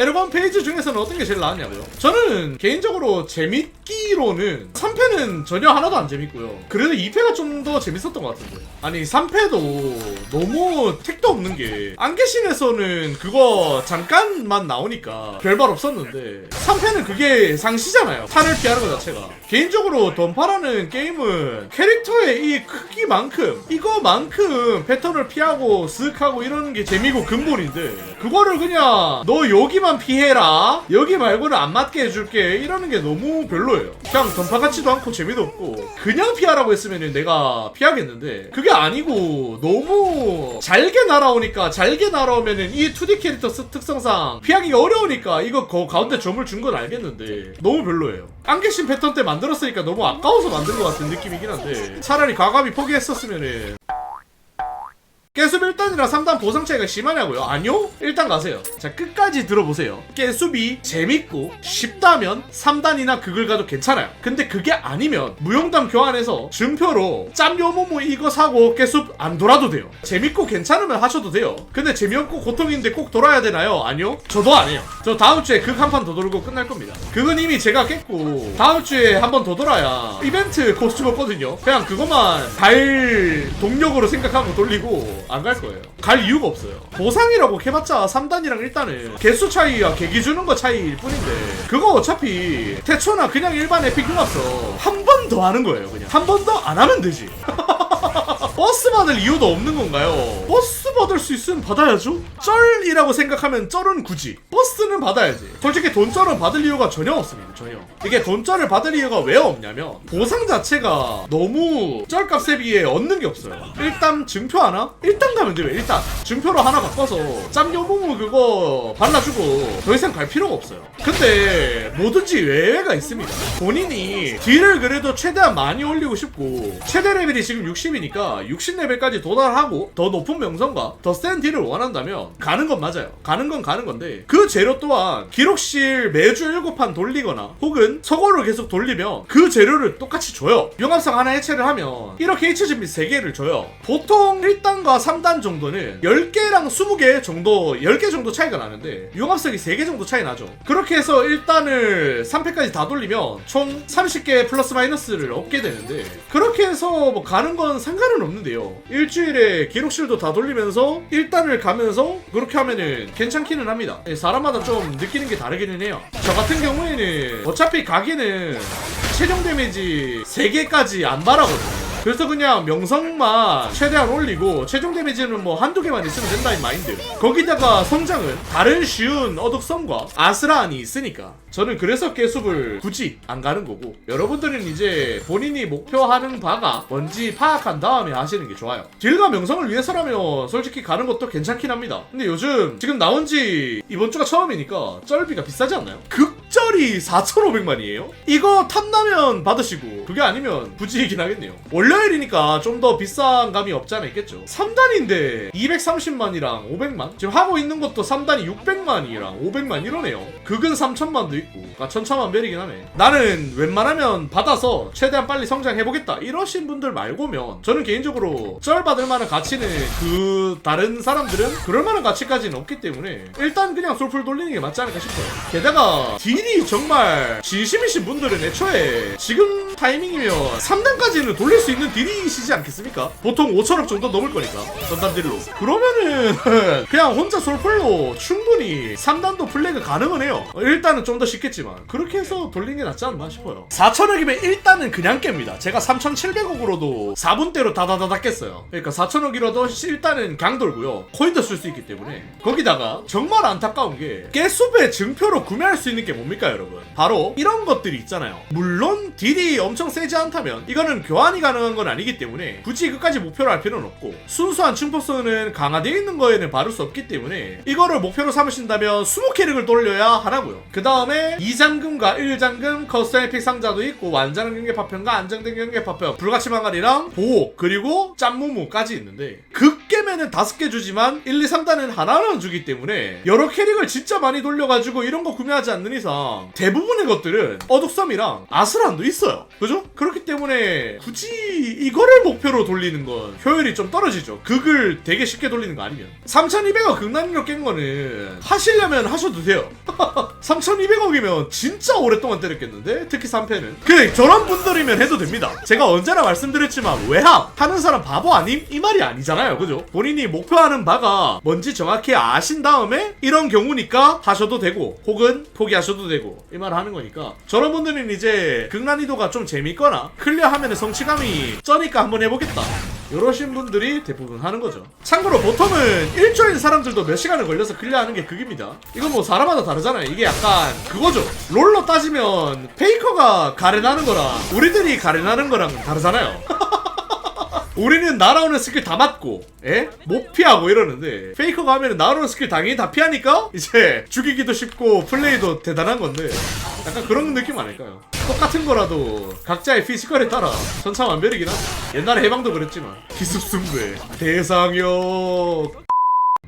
에르건 페이지 중에서는 어떤 게 제일 나았냐고요? 저는 개인적으로 재밌기로는 3패는 전혀 하나도 안 재밌고요. 그래도 2패가 좀 더 재밌었던 것 같은데. 아니 3패도 너무 택도 없는 게 안개신에서는 그거 잠깐만 나오니까 별말 없었는데 3패는 그게 상시잖아요. 탄을 피하는 것 자체가. 개인적으로 던파라는 게임은 캐릭터의 이 크기만큼 이거만큼 패턴을 피하고 쓱 하고 이러는 게 재미고 근본인데 그거를 그냥 너 여기만 피해라. 여기 말고는 안 맞게 해줄게. 이러는 게 너무 별로예요. 그냥 던파 같지도 않고 재미도 없고. 그냥 피하라고 했으면 내가 피하겠는데. 그게 아니고 너무 잘게 날아오니까 잘게 날아오면은 이 2D 캐릭터 스- 특성상 피하기가 어려우니까 이거 거 가운데 점을 준 건 알겠는데. 너무 별로예요. 안개신 패턴 때 만들었으니까 너무 아까워서 만든 것 같은 느낌이긴 한데. 차라리 과감히 포기했었으면은. 깨숲 1단이랑 3단 보상 차이가 심하냐고요? 아니요? 일단 가세요. 자, 끝까지 들어보세요. 깨숲이 재밌고 쉽다면 3단이나 그걸 가도 괜찮아요. 근데 그게 아니면 무용담 교환해서 증표로 짬요모모 이거 사고 깨숲 안 돌아도 돼요. 재밌고 괜찮으면 하셔도 돼요. 근데 재미없고 고통인데 꼭 돌아야 되나요? 아니요? 저도 안 해요. 저 다음 주에 극 한 판 더 돌고 끝날 겁니다. 그건 이미 제가 깼고 다음 주에 한 번 더 돌아야 이벤트 코스튬 없거든요. 그냥 그것만 갈 동력으로 생각하고 돌리고 안 갈 거예요. 갈 이유가 없어요. 보상이라고 해봤자 3단이랑 1단은 개수 차이와 계기 주는 거 차이일 뿐인데 그거 어차피 태초나 그냥 일반 에픽 융합서 한 번 더 하는 거예요. 그냥 한 번 더 안 하면 되지. 버스 받을 이유도 없는 건가요? 버스 받을 수 있으면 받아야죠? 쩔이라고 생각하면 쩔은 굳이 버스는 받아야지 솔직히 돈쩔은 받을 이유가 전혀 없습니다 전혀 이게 돈쩔을 받을 이유가 왜 없냐면 보상 자체가 너무 쩔값 대비에 얻는 게 없어요 일단 증표 하나? 일단 가면 돼요 일단 증표로 하나 바꿔서 짬요모모 그거 발라주고 더 이상 갈 필요가 없어요 근데 뭐든지 외회가 있습니다 본인이 딜을 그래도 최대한 많이 올리고 싶고 최대 레벨이 지금 60이니까 60레벨까지 도달하고 더 높은 명성과 더 센 딜을 원한다면 가는 건 맞아요. 가는 건 가는 건데 그 재료 또한 기록실 매주 7판 돌리거나 혹은 서거를 계속 돌리면 그 재료를 똑같이 줘요. 용합상 하나 해체를 하면 이렇게 H진비 3개를 줘요. 보통 1단과 3단 정도는 10개랑 20개 정도 10개 정도 차이가 나는데 용합석이 3개 정도 차이 나죠. 그렇게 해서 1단을 3패까지 다 돌리면 총 30개 플러스 마이너스를 얻게 되는데 그렇게 해서 뭐 가는 건 상관은 없는 데요. 일주일에 기록실도 다 돌리면서 1단을 가면서 그렇게 하면은 괜찮기는 합니다. 예, 사람마다 좀 느끼는 게 다르기는 해요. 저 같은 경우에는 어차피 가기는 최종 데미지 3개까지 안 바라거든요. 그래서 그냥 명성만 최대한 올리고 최종 데미지는 뭐 한두 개만 있으면 된다는 마인드. 거기다가 성장은 다른 쉬운 어둑성과 아스라안이 있으니까. 저는 그래서 깨숲을 굳이 안 가는 거고 여러분들은 이제 본인이 목표하는 바가 뭔지 파악한 다음에 하시는 게 좋아요. 딜과 명성을 위해서라면 솔직히 가는 것도 괜찮긴 합니다. 근데 요즘 지금 나온 지 이번 주가 처음이니까 쩔비가 비싸지 않나요? 극 절이 4,500만이에요? 이거 탐나면 받으시고 그게 아니면 굳이이긴 하겠네요. 월요일이니까 좀 더 비싼 감이 없지 않아 있겠죠? 3단인데 230만이랑 500만? 지금 하고 있는 것도 3단이 600만이랑 500만 이러네요. 극은 3천만도 있고 그러니까 천차만별이긴 하네. 나는 웬만하면 받아서 최대한 빨리 성장해보겠다 이러신 분들 말고면 저는 개인적으로 쩔 받을 만한 가치는 그 다른 사람들은 그럴 만한 가치까지는 없기 때문에 일단 그냥 솔풀 돌리는 게 맞지 않을까 싶어요. 게다가 딜이 정말 진심이신 분들은 애초에 지금 타이밍이면 3단까지는 돌릴 수 있는 딜이시지 않겠습니까? 보통 5천억 정도 넘을 거니까 전단 딜로. 그러면은 그냥 혼자 솔풀로 충분히 3단도 플래그 가능은 해요. 어, 일단은 좀 더 쉽겠지만. 그렇게 해서 돌리는 게 낫지 않나 싶어요. 4천억이면 일단은 그냥 깹니다. 제가 3,700억으로도 4분대로 다다다다 깼어요. 그러니까 4천억이라도 일단은 강 돌고요. 코인도 쓸 수 있기 때문에. 거기다가 정말 안타까운 게 깨숲의 증표로 구매할 수 있는 게 뭡니까 여러분. 바로 이런 것들이 있잖아요. 물론 딜이 엄청 세지 않다면 이거는 교환이 가능한 건 아니기 때문에 굳이 끝까지 목표로 할 필요는 없고 순수한 충폭성은 강화되어 있는 거에는 바를 수 없기 때문에 이거를 목표로 삼으신다면 20캐릭을 돌려야 하나고요. 그 다음에 2장금과 1장금 커스텀 에픽 상자도 있고 완전한 경계 파편과 안정된 경계 파편 불가치 망갈이랑 보호 그리고 짬무무까지 있는데 극 게임에는 다섯 개 주지만 1, 2, 3단은 하나하나 주기 때문에 여러 캐릭을 진짜 많이 돌려가지고 이런 거 구매하지 않는 이상 대부분의 것들은 어둑섬이랑 아슬함도 있어요. 그죠? 그렇기 때문에 굳이 이거를 목표로 돌리는 건 효율이 좀 떨어지죠. 극을 되게 쉽게 돌리는 거 아니면. 3200억 극난이로 깬 거는 하시려면 하셔도 돼요. 3200억이면 진짜 오랫동안 때렸겠는데? 특히 3패는. 그 저런 분들이면 해도 됩니다. 제가 언제나 말씀드렸지만 외압 하는 사람 바보 아님? 이 말이 아니잖아요. 그죠? 본인이 목표하는 바가 뭔지 정확히 아신 다음에 이런 경우니까 하셔도 되고 혹은 포기하셔도 되고 이 말을 하는 거니까 저런 분들은 이제 극난이도가 좀 재밌거나 클리어하면 성취감이 쩌니까 한번 해보겠다. 이러신 분들이 대부분 하는 거죠. 참고로 보통은 일조인 사람들도 몇 시간을 걸려서 클리어하는 게 극입니다. 이건 뭐 사람마다 다르잖아요. 이게 약간 그거죠. 롤로 따지면 페이커가 가렌하는 거랑 우리들이 가렌하는 거랑 다르잖아요. 우리는 날아오는 스킬 다 맞고, 예? 못 피하고 이러는데, 페이커가 하면 날아오는 스킬 당연히 다 피하니까, 이제 죽이기도 쉽고, 플레이도 대단한 건데, 약간 그런 느낌 아닐까요? 똑같은 거라도, 각자의 피지컬에 따라 천차만별이긴 하죠. 옛날에 해방도 그랬지만, 기습승부에, 대상역,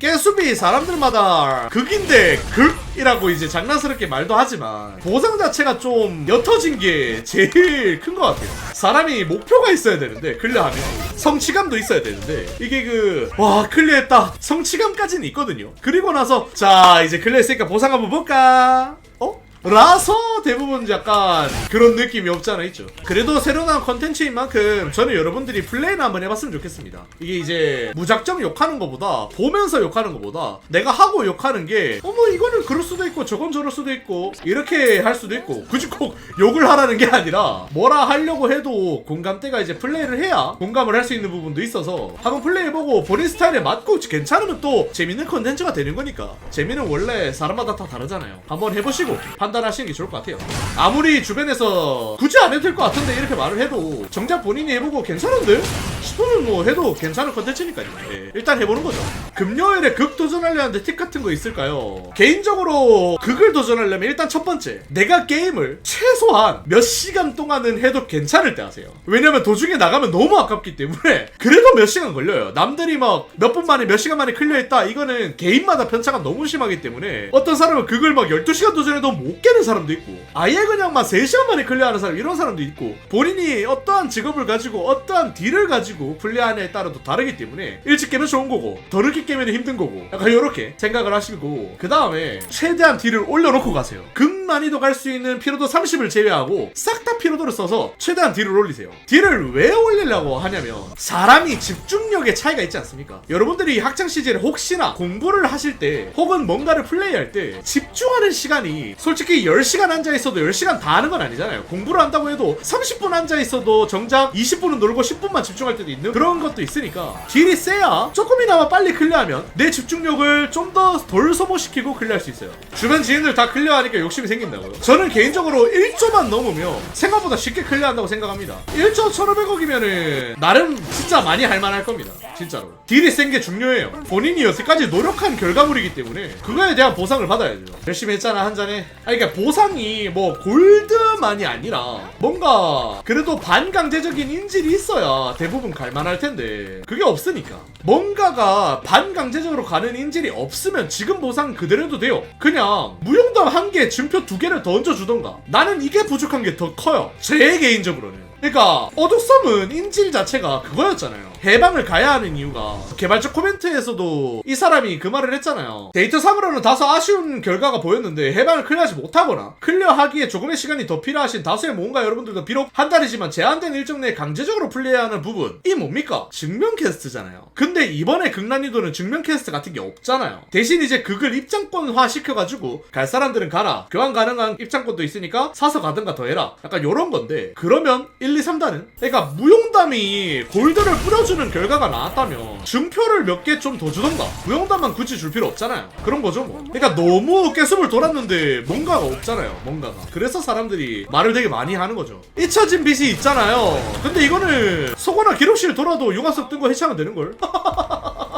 깨수비 사람들마다 극인데 극이라고 이제 장난스럽게 말도 하지만 보상 자체가 좀 옅어진 게 제일 큰 것 같아요. 사람이 목표가 있어야 되는데 클리어하면 성취감도 있어야 되는데 이게 그 와 클리어했다 성취감까지는 있거든요. 그리고 나서 자 이제 클리어했으니까 보상 한번 볼까? 어? 라서 대부분 약간 그런 느낌이 없잖아 있죠. 그래도 새로 나온 컨텐츠인 만큼 저는 여러분들이 플레이를 한번 해봤으면 좋겠습니다. 이게 이제 무작정 욕하는 것보다 보면서 욕하는 것보다 내가 하고 욕하는 게 어머 이거는 그럴 수도 있고 저건 저럴 수도 있고 이렇게 할 수도 있고 굳이 꼭 욕을 하라는 게 아니라 뭐라 하려고 해도 공감대가 이제 플레이를 해야 공감을 할 수 있는 부분도 있어서 한번 플레이해보고 본인 스타일에 맞고 괜찮으면 또 재밌는 컨텐츠가 되는 거니까. 재미는 원래 사람마다 다 다르잖아요. 한번 해보시고 판 단하시는 게 좋을 것 같아요. 아무리 주변에서 굳이 안 해도 될 것 같은데 이렇게 말을 해도 정작 본인이 해보고 괜찮은데? 싶으면 뭐 해도 괜찮은 컨텐츠니까요. 예, 일단 해보는 거죠. 금요일에 극 도전하려는데 팁 같은 거 있을까요? 개인적으로 극을 도전하려면 일단 첫 번째 내가 게임을 최소한 몇 시간 동안은 해도 괜찮을 때 하세요. 왜냐면 도중에 나가면 너무 아깝기 때문에 그래도 몇 시간 걸려요. 남들이 막 몇 분 만에 몇 시간 만에 클리어했다. 이거는 개인마다 편차가 너무 심하기 때문에 어떤 사람은 극을 막 12시간 도전해도 못 깨는 사람도 있고 아예 그냥 막 3시간 만에 클리어하는 사람 이런 사람도 있고 본인이 어떠한 직업을 가지고 어떠한 딜을 가지고 플레이하느냐에 따라도 다르기 때문에 일찍 깨면 좋은 거고 더 늦게 깨면 힘든 거고 약간 이렇게 생각을 하시고 그 다음에 최대한 딜을 올려놓고 가세요. 극 난이도 갈 수 있는 피로도 30을 제외하고 싹 다 피로도를 써서 최대한 딜을 올리세요. 딜을 왜 올리려고 하냐면 사람이 집중력의 차이가 있지 않습니까? 여러분들이 학창 시절에 혹시나 공부를 하실 때 혹은 뭔가를 플레이할 때 집중하는 시간이 솔직히 10시간 앉아 있어도 10시간 다 하는 건 아니잖아요. 공부를 한다고 해도 30분 앉아 있어도 정작 20분은 놀고 10분만 집중할 때도 있는 그런 것도 있으니까 딜이 세야 조금이나마 빨리 클리어하면 내 집중력을 좀 더 덜 소모시키고 클리어할 수 있어요. 주변 지인들 다 클리어하니까 욕심이 생 긴다고요? 저는 개인적으로 1조만 넘으면 생각보다 쉽게 클리어한다고 생각합니다. 1조 1500억이면은 나름 진짜 많이 할만할 겁니다. 진짜로. 딜이 센 게 중요해요. 본인이 여태까지 노력한 결과물이기 때문에 그거에 대한 보상을 받아야죠. 열심히 했잖아 한 잔에. 아니 그러니까 보상이 뭐 골드만이 아니라 뭔가 그래도 반강제적인 인질이 있어야 대부분 갈만할 텐데 그게 없으니까. 뭔가가 반강제적으로 가는 인질이 없으면 지금 보상 그대로도 돼요. 그냥 무용담 한 개 증표 두 개를 더 얹어주던가. 나는 이게 부족한 게 더 커요. 제 개인적으로는 그러니까 어둑섬은 인질 자체가 그거였잖아요. 해방을 가야 하는 이유가 개발자 코멘트에서도 이 사람이 그 말을 했잖아요. 데이터 상으로는 다소 아쉬운 결과가 보였는데 해방을 클리어하지 못하거나 클리어하기에 조금의 시간이 더 필요하신 다수의 모험가 여러분들도 비록 한 달이지만 제한된 일정 내에 강제적으로 플레이해야 하는 부분 이 뭡니까? 증명 퀘스트잖아요. 근데 이번에 극난이도는 증명 퀘스트 같은 게 없잖아요. 대신 이제 그걸 입장권화 시켜가지고 갈 사람들은 가라. 교환 가능한 입장권도 있으니까 사서 가든가 더 해라. 약간 요런 건데 그러면 1, 2, 3단은? 그러니까 무용담이 골드를 뿌려주는 결과가 나왔다면 증표를 몇 개 좀 더 주던가. 무용담만 굳이 줄 필요 없잖아요. 그런 거죠 뭐. 그러니까 너무 깨습을 돌았는데 뭔가가 없잖아요 뭔가가. 그래서 사람들이 말을 되게 많이 하는 거죠. 잊혀진 빛이 있잖아요. 근데 이거는 속어나 기록실 돌아도 융화석 뜬 거 해체하면 되는걸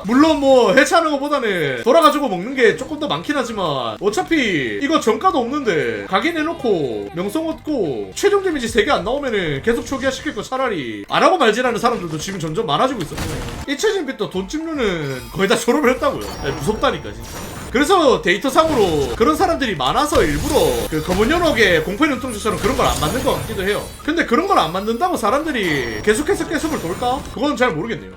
물론 뭐 해체하는 것보다는 돌아가지고 먹는 게 조금 더 많긴 하지만 어차피 이거 정가도 없는데 내놓고 명성 얻고 최종 데미지 3개 안 나오면은 계속 초기화 시킬 거 차라리 안 하고 말지라는 사람들도 지금 점점 많아지고 있었어요. 이채진 빛도 돈 찍는 거의 다 졸업을 했다고요. 아니, 무섭다니까 진짜. 그래서 데이터상으로 그런 사람들이 많아서 일부러 그 검은 연옥의 공포 눈동자처럼 그런 걸 안 만든 것 같기도 해요. 근데 그런 걸 안 만든다고 사람들이 계속해서 계속을 돌까? 그건 잘 모르겠네요.